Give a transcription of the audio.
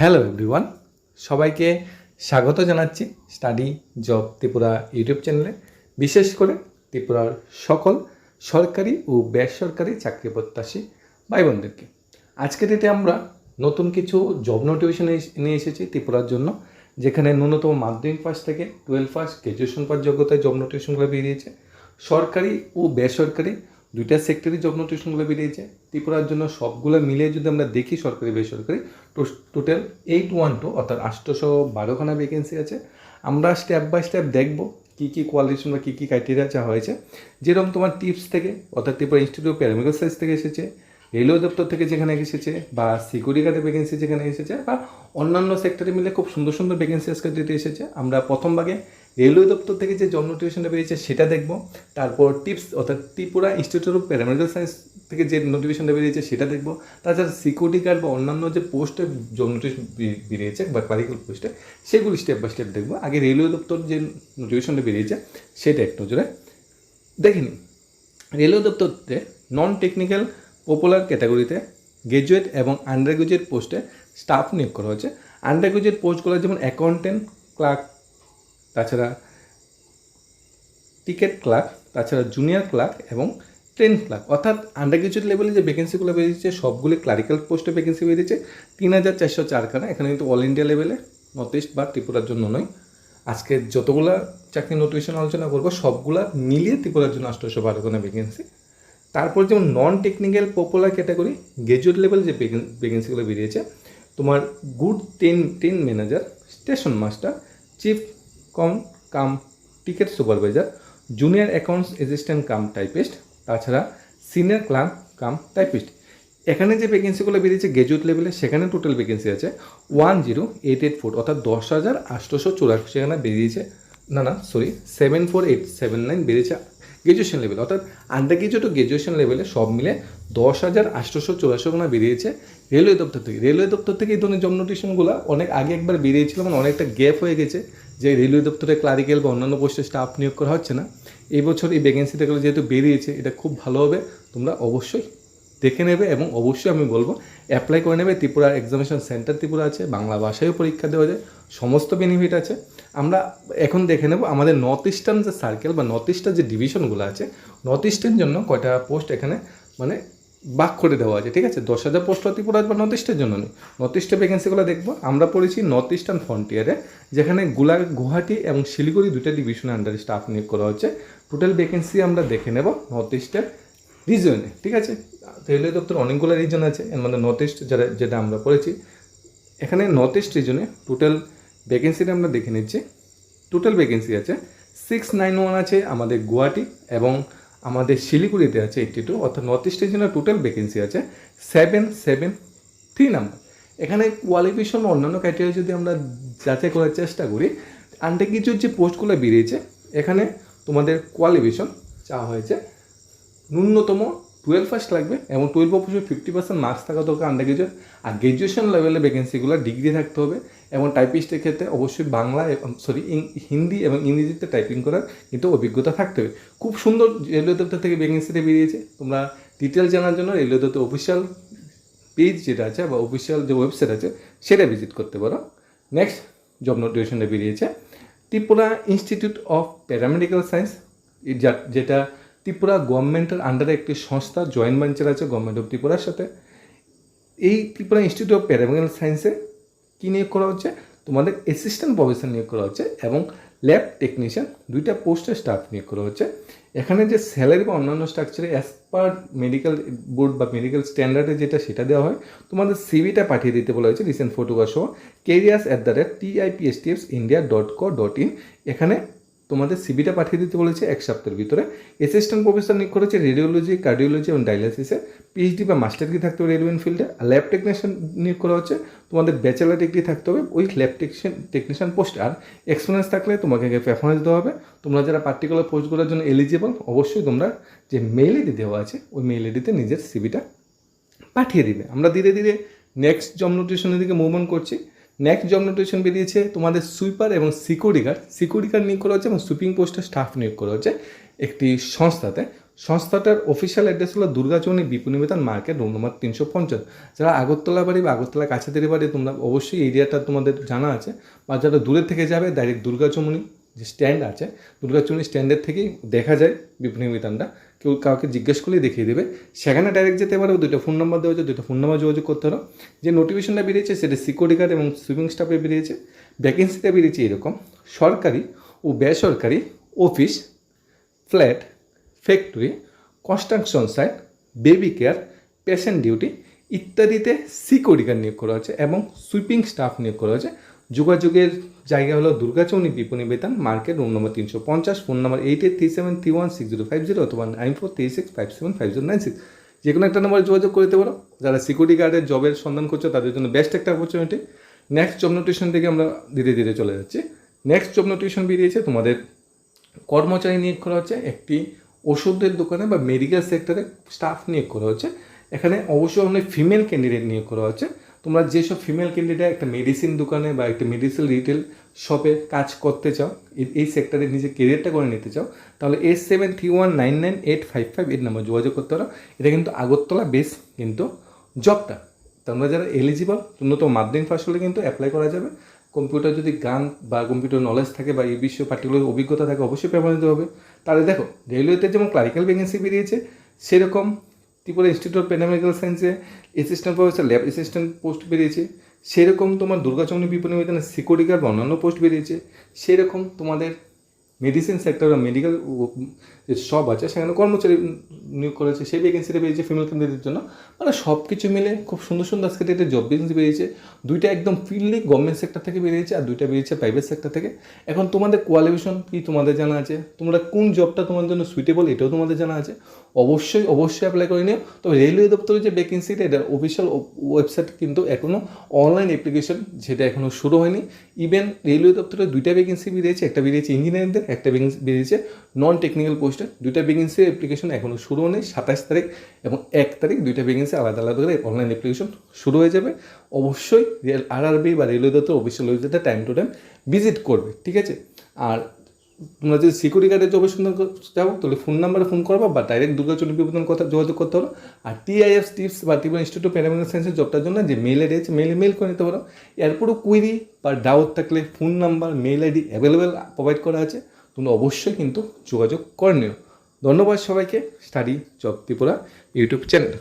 Hello everyone সবাইকে স্বাগত জানাচ্ছি স্টাডি জব ত্রিপুরা ইউটিউব চ্যানেলে। বিশেষ করে ত্রিপুরার সকল সরকারি ও বেসরকারি চাকরি প্রত্যাশী ভাই বোনদেরকে আজকে ডেটে আমরা নতুন কিছু জব নোটিফিকেশন নিয়ে এসেছি ত্রিপুরার জন্য, যেখানে ন্যূনতম মাধ্যমিক পাস থেকে টুয়েলভ পাস গ্র্যাজুয়েশন পাস যোগ্যতায় জব নোটিফিকেশনগুলো বেরিয়েছে। সরকারি ও বেসরকারি দুইটা সেক্টরে জব নোটিফিকেশনগুলো বেরিয়েছে। ত্রিপুরার জন্য সবগুলো মিলে যদি আমরা দেখি সরকারি, বেসরকারি টোটাল এইট ওয়ান টু অর্থাৎ আটশোশো বারোখানা ভ্যাকেন্সি আছে। আমরা স্টেপ বাই স্টেপ দেখব কী কী কোয়ালিফিকেশন বা কী কী ক্রাইটেরিয়া চা হয়েছে। যেরকম তোমার টিপস থেকে, অর্থাৎ ত্রিপুরা ইনস্টিটিউট প্যারামেডিক্যাল সায়েন্স থেকে এসেছে রেলওয়ে দপ্তর থেকে যেখানে এসেছে, বা সিকিউরিটি গার্ডের ভ্যাকেন্সি যেখানে এসেছে, বা অন্যান্য সেক্টরে মিলে খুব সুন্দর সুন্দর ভ্যাকেন্সি আজকে যেতে এসেছে। আমরা প্রথম ভাগে রেলওয়ে দপ্তর থেকে যে জব নোটিফিকেশনটা বেরিয়েছে সেটা দেখব। তারপর টিপস অর্থাৎ Tripura institute of paramedical science থেকে যে নোটিফিকেশনটা বেরিয়েছে সেটা দেখব। তাছাড়া সিকিউরিটি গার্ড বা অন্যান্য যে পোস্টে জব নোটিফিকেশন বেরিয়েছে বা ক্লারিক্যাল পোস্টে সেগুলি স্টেপ বাই স্টেপ দেখব। আগে রেলওয়ে দপ্তর যে নোটিফিকেশনটা বেরিয়েছে সেটা একটু নজরে দেখে নিন রেলওয়ে দপ্তরতে নন টেকনিক্যাল পপুলার ক্যাটাগরিতে গ্র্যাজুয়েট এবং আন্ডার গ্রাজুয়েট পোস্টে স্টাফ নিয়োগ করা হয়েছে। আন্ডার গ্রাজুয়েট পোস্টগুলো যেমন অ্যাকাউন্টেন্ট ক্লার্ক তাছাড়া টিকিট ক্লার্ক তাছাড়া জুনিয়র ক্লার্ক এবং ট্রেন ক্লার্ক অর্থাৎ আন্ডার গ্রাজুয়েট লেভেলে যে ভ্যাকেন্সিগুলো বেরিয়েছে, সবগুলি ক্লারিক্যাল পোস্টে ভ্যাকেন্সি বেরিয়েছে। তিন হাজার চারশো চারখানা এখানে কিন্তু অল ইন্ডিয়া লেভেলে নর্থ ইস্ট বা ত্রিপুরার জন্য নয়। আজকে যতগুলা চাকরি নোটিফিকেশন আলোচনা করব, সবগুলা মিলিয়ে ত্রিপুরার জন্য আঠারোশো বারোখানা ভ্যাকেন্সি তারপর যেমন non technical popular category graduate level যে ভ্যাকেন্সিগুলো বেরিয়েছে, তোমার goods train train manager station master chief com cum ticket supervisor, junior accounts assistant cum typist, তাছাড়া সিনিয়র ক্লার্ক কাম টাইপিস্ট। এখানে যে ভ্যাকেন্সিগুলো বেরিয়েছে গ্র্যাজুয়েট লেভেলে সেখানে টোটাল ভ্যাকেন্সি আছে one zero eight eight four অর্থাৎ দশ হাজার আটশোশো চুরাশি, সেখানে বেরিয়েছে, না না sorry seven four eight seven nine বেরিয়েছে গ্র্যাজুয়েশন লেভেল অর্থাৎ আন্ডার গ্র্যাজুয়েট ও গ্র্যাজুয়েশন লেভেলে সব মিলে দশ হাজার আটশোশো চুরাশি গোনা বেরিয়েছে রেলওয়ে দপ্তর থেকে। রেলওয়ে দপ্তর থেকে এই ধরনের জব নোটিশনগুলো অনেক আগে একবার বেরিয়েছিল মানে অনেকটা গ্যাপ হয়ে গেছে। যে রেলওয়ে দপ্তরে ক্লারিক্যাল বা অন্যান্য পোস্টে স্টাফ নিয়োগ করা হচ্ছে না, এই বছর এই ভ্যাকেন্সিটাগুলো যেহেতু বেরিয়েছে, এটা খুব ভালো হবে। তোমরা অবশ্যই দেখে নেবে এবং অবশ্যই আমি বলব অ্যাপ্লাই করে নেবে। ত্রিপুরা এক্সামিনেশন সেন্টার ত্রিপুরা আছে, বাংলা ভাষায়ও পরীক্ষা দেওয়া যায়, সমস্ত বেনিফিট আছে। আমরা এখন দেখে নেব আমাদের নর্থ ইস্টার্ন যে সার্কেল বা নর্থ ইস্টার্ন যে ডিভিশনগুলো আছে নর্থ ইস্টের জন্য কয়টা পোস্ট এখানে মানে বাক করে দেওয়া আছে, ঠিক আছে? দশ হাজার পোস্ট ত্রিপুরা বা নর্থ ইস্টের জন্য নেই। নর্থ ইস্টের ভ্যাকেন্সিগুলো দেখব। আমরা পড়েছি নর্থ ইস্টার্ন ফ্রন্টিয়ারে যেখানে গুলা গুয়াহাটি এবং শিলিগুড়ি দুটা ডিভিশনের আন্ডারে স্টাফ নিয়োগ করা হচ্ছে। টোটাল ভ্যাকেন্সি আমরা দেখে নেব নর্থ ইস্টের রিজনে ঠিক আছে? রেলওয়ে দপ্তর অনেকগুলো রিজন আছে, এর মধ্যে নর্থ ইস্ট যারা, যেটা আমরা পড়েছি। এখানে নর্থ ইস্ট রিজনে টোটাল ভ্যাকেন্সিটা আমরা দেখে নিচ্ছি। টোটাল ভ্যাকেন্সি আছে। সিক্স নাইন ওয়ান আছে আমাদের গুয়াহাটি এবং আমাদের শিলিগুড়িতে আছে এইটটি টু অর্থাৎ নর্থ ইস্টের জন্য টোটাল ভ্যাকেন্সি আছে সেভেন সেভেন থ্রি নাম্বার এখানে কোয়ালিফিকেশন অন্যান্য ক্যাটেগরি যদি আমরা যাচাই করার চেষ্টা করি আন্ডার কিছু যে পোস্টগুলো বেরিয়েছে, এখানে তোমাদের কোয়ালিফিকেশন চাওয়া হয়েছে। ন্যূনতম টুয়েলভ ফার্স্ট লাগবে। এবং টুয়েলভ অবশ্যই ফিফটি পার্সেন্ট মার্কস থাকা দরকার আন্ডার গ্রাজুয়েট আর গ্র্যাজুয়েশন লেভেলে ভ্যাকেন্সিগুলো ডিগ্রি থাকতে হবে। এবং টাইপিস্টের ক্ষেত্রে অবশ্যই বাংলা সরি হিন্দি এবং ইংরেজিতে টাইপিং করার কিন্তু অভিজ্ঞতা থাকতে হবে। খুব সুন্দর রেলওয়ে দপ্তর থেকে ভ্যাকেন্সিটা বেরিয়েছে। তোমরা ডিটেল জানার জন্য রেলওয়ে দপ্তর অফিসিয়াল পেজ যেটা আছে বা অফিসিয়াল যে ওয়েবসাইট আছে, সেটা ভিজিট করতে পারো। নেক্সট জব নোটিফিকেশনটা বেরিয়েছে। Tripura institute of paramedical science যেটা ত্রিপুরা গভর্নমেন্টের আন্ডারে একটি সংস্থা জয়েন্ট ভেঞ্চার আছে গভর্নমেন্ট অফ ত্রিপুরার সাথে। এই ত্রিপুরা ইনস্টিটিউট অফ প্যারামেডিক্যাল সায়েন্সে কী নিয়োগ করা হচ্ছে? তোমাদের অ্যাসিস্ট্যান্ট প্রফেসর নিয়োগ করা হচ্ছে এবং ল্যাব টেকনিশিয়ান দুইটা পোস্টে স্টাফ নিয়োগ করা হচ্ছে। এখানে যে স্যালারি বা অন্যান্য স্ট্রাকচারে অ্যাজ পার মেডিকেল বোর্ড বা মেডিকেল স্ট্যান্ডার্ডে যেটা সেটা দেওয়া হয়, তোমাদের সিভিটা পাঠিয়ে দিতে বলা হয়েছে রিসেন্ট ফটোগ্রাফ সহ careers at the rate টিআইপিএসটিএফস India dot co dot in এখানে তোমাদের সিবিটা পাঠিয়ে দিতে বলেছে এক সপ্তাহের ভিতরে। অ্যাসিস্ট্যান্ট প্রফেসর নিয়োগ করেছে রেডিওলজি কার্ডিওলজি এবং ডায়ালিসিসে পিএইচডি বা মাস্টার ডিগ্রি থাকতে হবে রেলওয়ে ফিল্ডে আর ল্যাব টেকনিশিয়ান নিয়োগ করা হচ্ছে। তোমাদের ব্যাচেলার ডিগ্রি থাকতে হবে ওই ল্যাব টেকনিশিয়ান টেকনিশিয়ান পোস্ট আর এক্সপিরিয়েন্স থাকলে তোমাকে আগে প্রেফারেন্স দেওয়া হবে। তোমরা যারা পার্টিকুলার পোস্টগুলোর জন্য এলিজিবল অবশ্যই তোমরা যে মেইল আইডি দেওয়া আছে, ওই মেইল আইডিতে নিজের সিবিটা পাঠিয়ে দিবে। আমরা ধীরে ধীরে নেক্সট জব নোটিশনের দিকে মুভমেন্ট করছি। নেক্সট জব নোটিফিকেশন বেরিয়েছে তোমাদের সুইপার এবং সিকিউরিটি গার্ড সিকিউরিটি গার্ড নিয়োগ করা হচ্ছে এবং সুইপিং পোস্টের স্টাফ নিয়োগ করা হচ্ছে একটি সংস্থাতে। সংস্থাটার অফিসিয়াল অ্যাড্রেস হলো দুর্গাচৌনি বিপণিবেতন মার্কেট রুম নম্বর তিনশো পঞ্চাশ। যারা আগরতলা বাড়ি বা আগরতলা কাছাতেরি বাড়ি, তোমরা অবশ্যই এরিয়াটা তোমাদের জানা আছে। বা যারা দূরে থেকে যাবে ডাইরেক্ট দুর্গাচৌমনি যে স্ট্যান্ড আছে দুর্গাচৌমনি স্ট্যান্ডের থেকেই দেখা যায় বিপণিবিতানটা কেউ কাউকে জিজ্ঞেস করলেই দেখিয়ে দেবে। সেখানে ডাইরেক্ট যেতে পারো, দুটো ফোন নাম্বার দেওয়া আছে দুটো ফোন নাম্বার যোগাযোগ করতে পারো। যে নোটিফিকেশনটা বেরিয়েছে, সেটা সিকিউরিটি গার্ড এবং সুইমিং স্টাফে বেরিয়েছে। ভ্যাকেন্সিতে বেরিয়েছে এরকম। সরকারি ও বেসরকারি office flat factory construction site baby care patient duty ইত্যাদিতে সিকিউরিটি গার্ড নিয়োগ করা হয়েছে এবং সুইপিং স্টাফ নিয়োগ করা হচ্ছে যোগাযোগের জায়গা হলো দুর্গাচৌনি বিপণী বেতন মার্কেট রুম নম্বর তিনশো পঞ্চাশ phone number eight eight three seven three one six zero five zero অথবা nine four three six five seven five zero nine six যে কোনো একটা নম্বরে যোগাযোগ করতে পারো। যারা সিকিউরিটি গার্ডের জবের সন্ধান করছ, তাদের জন্য বেস্ট একটা অপরচুনিটি নেক্সট জব নোটিশন থেকে আমরা ধীরে ধীরে চলে যাচ্ছি। নেক্সট জব নোটিশন বেরিয়েছে তোমাদের কর্মচারী নিয়োগ করা হচ্ছে, একটি ওষুধের দোকানে বা মেডিকেল সেক্টরে স্টাফ নিয়োগ করা হচ্ছে। এখানে অবশ্যই অনেক ফিমেল ক্যান্ডিডেট নিয়োগ করা হচ্ছে। তোমরা যেসব ফিমেল ক্যান্ডিডেট একটা মেডিসিন দোকানে বা একটা মেডিসিন রিটেল শপে কাজ করতে চাও, এই- সেক্টরে নিজের কেরিয়ারটা করে নিতে চাও, তাহলে eight seven three one nine nine eight five five eight number যোগাযোগ করতে পারো। এটা কিন্তু আগরতলা বেস কিন্তু জবটা তোমরা যারা এলিজিবল ন্যূনতম মাধ্যমিক পাস হলে কিন্তু অ্যাপ্লাই করা যাবে। কম্পিউটার যদি গান বা কম্পিউটার নলেজ থাকে বা এই বিষয়ে পার্টিকুলার অভিজ্ঞতা থাকে, অবশ্যই পেপার হবে। তাহলে দেখো রেলওয়েতে যেমন ক্লারিক্যাল ভ্যাকেন্সি বেরিয়েছে, সেরকম ত্রিপুরা ইনস্টিটিউট অফ প্যানামেডিক্যাল সায়েন্সে assistant professor lab assistant post বেরিয়েছে। সেরকম তোমার দুর্গাচমনি বিপণী বেতনে সিকিউরিটি গার্ড অন্যান্য পোস্ট বেরিয়েছে। সেরকম তোমাদের মেডিসিন সেক্টর বা মেডিকেল যে সব আছে, সেখানে কর্মচারী নিয়োগ করেছে, সেই ভ্যাকেন্সিটা বেরিয়েছে ফিমেল ক্যান্ডিডেটের জন্য। মানে সব কিছু মিলে খুব সুন্দর সুন্দর আজকে একটা জব ভ্যাকেন্সি বেরিয়েছে দুইটা একদম ফিল্ডলি গভর্নমেন্ট সেক্টর থেকে বেরিয়েছে আর দুইটা বেরিয়েছে প্রাইভেট সেক্টর থেকে। এখন তোমাদের কোয়ালিফিকেশন কি তোমাদের জানা আছে? তোমরা কোন জবটা তোমার জন্য সুইটেবল এটাও তোমাদের জানা আছে। অবশ্যই অবশ্যই অ্যাপ্লাই করে নিও। তবে রেলওয়ে দপ্তরের যে ভ্যাকেন্সিটা এটা অফিসিয়াল ওয়েবসাইট কিন্তু এখনও অনলাইন অ্যাপ্লিকেশন যেটা এখনও শুরু হয়নি। ইভেন রেলওয়ে দপ্তরে দুইটা ভ্যাকেন্সি বেরিয়েছে, একটা বেরিয়েছে ইঞ্জিনিয়ারদের একটা ভ্যাকেন্সি বেরিয়েছে। নন টেকনিক্যাল পোস্টে দুইটা ভ্যাকেন্সির অ্যাপ্লিকেশন এখনও শুরু নেই সাতাশ তারিখ এবং এক তারিখ দুইটা ভ্যাকেন্সি আলাদা আলাদা করে অনলাইন অ্যাপ্লিকেশন শুরু হয়ে যাবে। অবশ্যই রেল আরআরবি বা রেলওয়ে দপ্তর অফিসিয়াল ওয়েবসাইটে টাইম টু টাইম ভিজিট করবে, ঠিক আছে? আর তোমরা যদি সিকিউরিটি গার্ডের জবের সন্ধান যাব তাহলে ফোন নাম্বারে ফোন করবা বা ডাইরেক্ট দুর্গাচন্ডী বিপদন কথা, যোগাযোগ করতে পারো। আর টিআইএফ টিপস বা ত্রিপুরা ইনস্টিটিউট অফ প্যারামেডিক্যাল সায়েন্সের জবটার জন্য যে মেল আইডি আছে মেলে মেল করে নিতে পারো। এরপরও কুইরি বা ডাউট থাকলে phone number mail ID available provide করা আছে। তোমরা অবশ্যই কিন্তু যোগাযোগ করে নিও। ধন্যবাদ সবাইকে। Study job Tripura YouTube channel.